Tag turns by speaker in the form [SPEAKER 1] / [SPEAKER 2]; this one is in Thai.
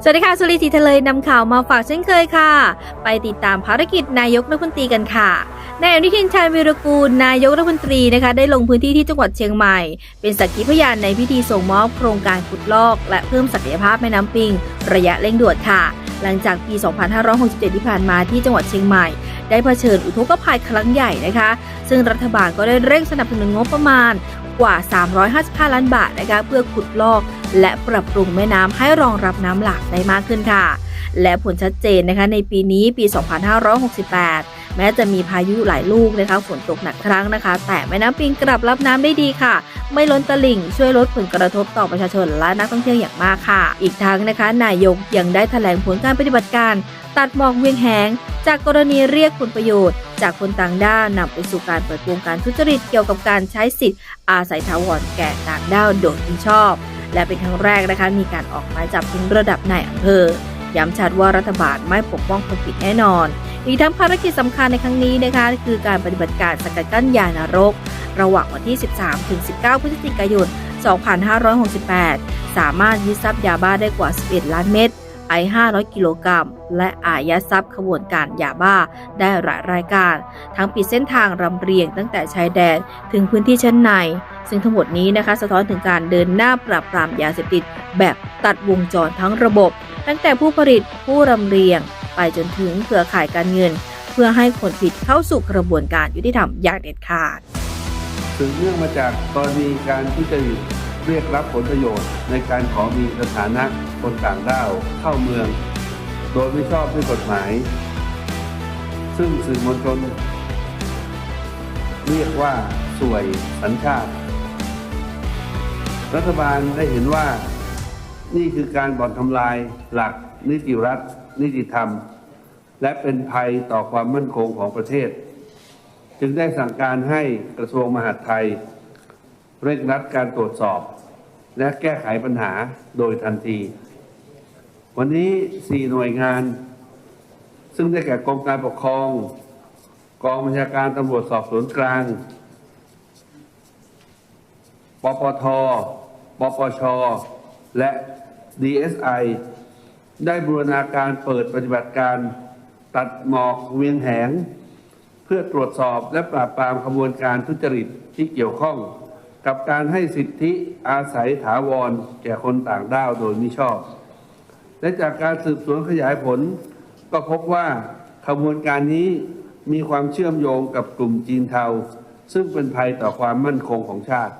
[SPEAKER 1] สวัสดีค่ะสุริศีทะเลยนำข่าวมาฝากเช่นเคยค่ะ ไปติดตามภารกิจนายกรัฐมนตรีกันค่ะนายอนุทินชาญวีรกูลนายกรัฐมนตรีนะคะ ได้ลงพื้นที่ที่จังหวัดเชียงใหม่ เป็นสักขีพยานในพิธีส่งมอบโครงการขุดลอก และเพิ่มศักยภาพแม่น้ำปิง ระยะเร่งด่วนค่ะ หลังจากปี 2567 ที่ผ่านมาที่จังหวัดเชียงใหม่ ได้เผชิญอุทกภัยครั้งใหญ่นะคะ ซึ่งรัฐบาลก็ได้เร่งสนับสนุนงบประมาณ กว่า 355 ล้านบาทนะคะเพื่อขุดลอก และปรับปรุงแม่น้ำให้รองรับน้ำหลากได้มากขึ้นค่ะ และผลชัดเจนนะคะในปีนี้ปี 2568 แม้จะมีพายุหลายลูกนะคะฝนตกหนักครั้งนะคะ แต่แม่น้ำปิงกลับรับน้ำได้ดีค่ะ ไม่ล้นตลิ่งช่วยลดผลกระทบต่อประชาชนและนักท่องเที่ยวอย่างมากค่ะ อีกทั้งนะคะ นายกยังได้แถลงผลการปฏิบัติการ ตัดหมอกเวียงแหง จากกรณีเรียกผลประโยชน์ จากคนต่างด้าวนำไปสู่การเปิดโปงการทุจริตเกี่ยวกับการใช้สิทธิ์อาศัยถาวรแก่ต่างด้าวโดยมิชอบ และเป็นครั้งแรกนะคะมีการออกหมายจับถึงระดับนายอำเภอ ย้ำชัดว่ารัฐบาลไม่ปกป้องคนผิดแน่นอน อีกทั้งภารกิจสำคัญในครั้งนี้นะคะคือการปฏิบัติการสกัดกั้นยานรก ระหว่างวันที่ 13ถึง19 พฤศจิกายน 2568 สามารถยึดทรัพย์ยาบ้าได้กว่า 11 ล้านเม็ดไอ500 กิโลกรัม และอายัดทรัพย์ขบวนการยาบ้าได้หลายรายการ ทั้งปิดเส้นทางรำเรียงตั้งแต่ชายแดนถึงพื้นที่ชั้นใน ซึ่งทั้งหมดนี้นะคะ สะท้อนถึงการเดินหน้าปราบปรามยาเสพติดแบบตัดวงจรทั้งระบบ ตั้งแต่ผู้ผลิตผู้รำเรียง ไปจนถึงเครือข่ายการเงิน เพื่อให้คนผิดเข้าสู่กระบวนการยุติธรรมอย่างเด็ดขาด
[SPEAKER 2] สืบเนื่องมาจากกรณีการทุจริตเรียกรับผลประโยชน์ ในการขอมีสถานะคนต่างด้าวเข้าเมือง โดยไม่ชอบด้วยกฎหมาย ซึ่งสื่อมวลชนเรียกว่าสวยสัญชาติ รัฐบาลได้เห็นว่า นี่คือการบ่อนทำลายหลักนิติรัฐ นิติธรรม และเป็นภัยต่อความมั่นคงของประเทศ จึงได้สั่งการให้กระทรวงมหาดไทย เร่งรัดการตรวจสอบ และแก้ไขปัญหาโดยทันที วันนี้ 4 หน่วยงาน ซึ่งได้แก่กรมการปกครอง กองบัญชาการตำรวจสอบสวนกลางปปท ปปช และ DSI ได้บูรณาการเปิดปฏิบัติการตัดหมอกเวียงแหง เพื่อตรวจสอบและปราบปรามขบวนการทุจริตที่เกี่ยวข้อง กับการให้สิทธิอาศัยถาวรแก่คนต่างด้าวโดยมิชอบ และจากการสืบสวนขยายผล ก็พบว่าขบวนการนี้มีความเชื่อมโยงกับกลุ่มจีนเทา ซึ่งเป็นภัยต่อความมั่นคงของชาติ